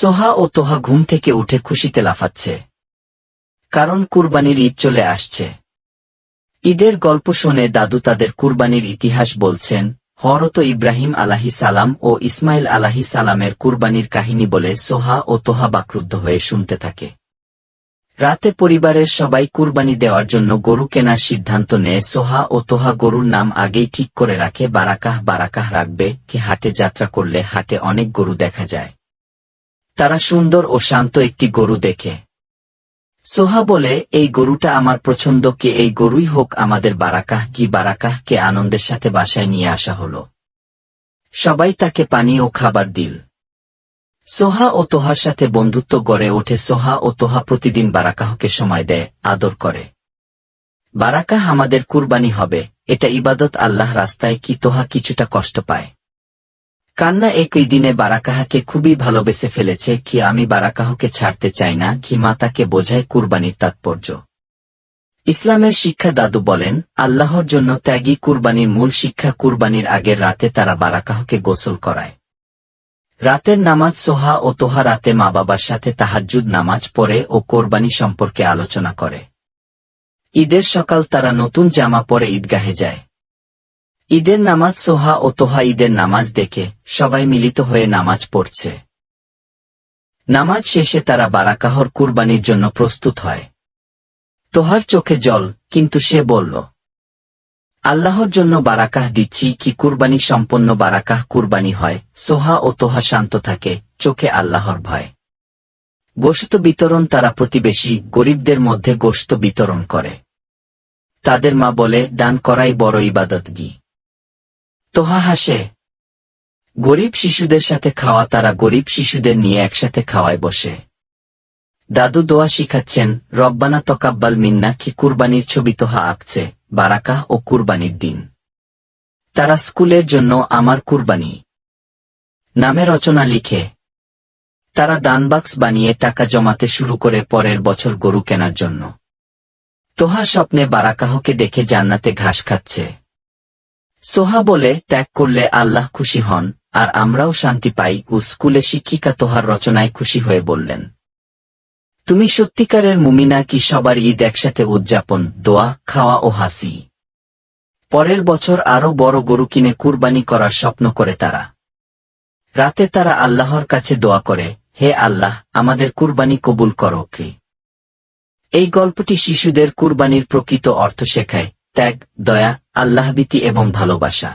সোহা ও তোহা ঘুম থেকে উঠে খুশিতে লাফাচ্ছে। কারণ কুরবানির ঈদ চলে আসছে। ঈদের গল্প শুনে দাদু তাদের কুরবানির ইতিহাস বলছেন, হরত ইব্রাহিম আলাহি সালাম ও ইসমাইল আলাহি সালামের কুরবানির কাহিনী বলে সোহা ও তোহা বাক্রুদ্ধ হয়ে শুনতে থাকে। রাতে পরিবারের সবাই কুরবানি দেওয়ার জন্য গরু কেনার সিদ্ধান্ত নেয়। সোহা ও তোহা গরুর নাম আগেই ঠিক করে রাখে, বারাকাহ বারাকাহ রাখবে, কি হাটে যাত্রা করলে হাটে অনেক গরু দেখা যায়। তারা সুন্দর ও শান্ত একটি গরু দেখে। সোহা বলে, এই গরুটা আমার পছন্দ, কে এই গরুই হোক আমাদের বারাকাহ, কি বারাকাহ, কে আনন্দের সাথে বাসায় নিয়ে আসা হল। সবাই তাকে পানি ও খাবার দিল। সোহা ও তোহার সাথে বন্ধুত্ব গড়ে ওঠে। সোহা ও তোহা প্রতিদিন বারাকাহকে সময় দেয়, আদর করে। বারাকাহ আমাদের কুরবানি হবে, এটা ইবাদত আল্লাহ রাস্তায় কি তোহা কিছুটা কষ্ট পায়। কান্না একই দিনে বারাকাহাকে খুবই ভালোবেসে ফেলেছে কি আমি বারাকাহকে ছাড়তে চাই না, কি মাতাকে বোঝায় কুরবানির তাৎপর্য। ইসলামের শিক্ষা দাদু বলেন, আল্লাহর জন্য ত্যাগী কুরবানির মূল শিক্ষা কুরবানির আগের রাতে তারা বারাকাহকে গোসল করায়। রাতের নামাজ সোহা ও তোহা রাতে মা বাবার সাথে তাহাজ্জুদ নামাজ পড়ে ও কোরবানি সম্পর্কে আলোচনা করে। ঈদের সকাল তারা নতুন জামা পরে ঈদগাহে যায়। ঈদের নামাজ সোহা ও তোহা ঈদের নামাজ দেখে সবাই মিলিত হয়ে নামাজ পড়ছে। নামাজ শেষে তারা বারাকাহর কুরবানির জন্য প্রস্তুত হয়। তোহার চোখে জল, কিন্তু সে বলল, আল্লাহর জন্য বারাকাহ দিচ্ছি কি কুরবানি সম্পন্ন বারাকাহ কুরবানি হয়, সোহা ও তোহা শান্ত থাকে, চোখে আল্লাহর ভয়। গোশত বিতরণ তারা প্রতিবেশী গরিবদের মধ্যে গোশত বিতরণ করে। তাদের মা বলে, দান করাই বড় ইবাদত গি তোহা হাসে। গরিব শিশুদের সাথে খাওয়া তারা গরিব শিশুদের নিয়ে একসাথে খাওয়ায় বসে। দাদু দোয়া শিখাচ্ছেন, রব্বানা তকাব্বাল মিন্না কি কুরবানির ছবি তোহা আঁকছে, বারাকা ও কুরবানির দিন। তারা স্কুলের জন্য আমার কুরবানি। নামে রচনা লিখে, তারা দানবাক্স বানিয়ে টাকা জমাতে শুরু করে পরের বছর গরু কেনার জন্য। তোহা স্বপ্নে বারাকাহকে দেখে জান্নাতে ঘাস খাচ্ছে। সোহা বলে, ত্যাগ করলে আল্লাহ খুশি হন, আর আমরাও শান্তি পাই। ও স্কুলে শিক্ষিকা তোহার রচনায় খুশি হয়ে বললেন, তুমি সত্যিকারের মুমিনা কি সবার ঈদ একসাথে উদযাপন, দোয়া, খাওয়া ও হাসি? পরের বছর আরও বড় গরু কিনে কুরবানি করার স্বপ্ন করে তারা। রাতে তারা আল্লাহর কাছে দোয়া করে, হে আল্লাহ, আমাদের কুরবানি কবুল করো কি? এই গল্পটি শিশুদের কুরবানির প্রকৃত অর্থ শেখায়। ত্যাগ দয়া আল্লাহবিতি এবং ভালোবাসা।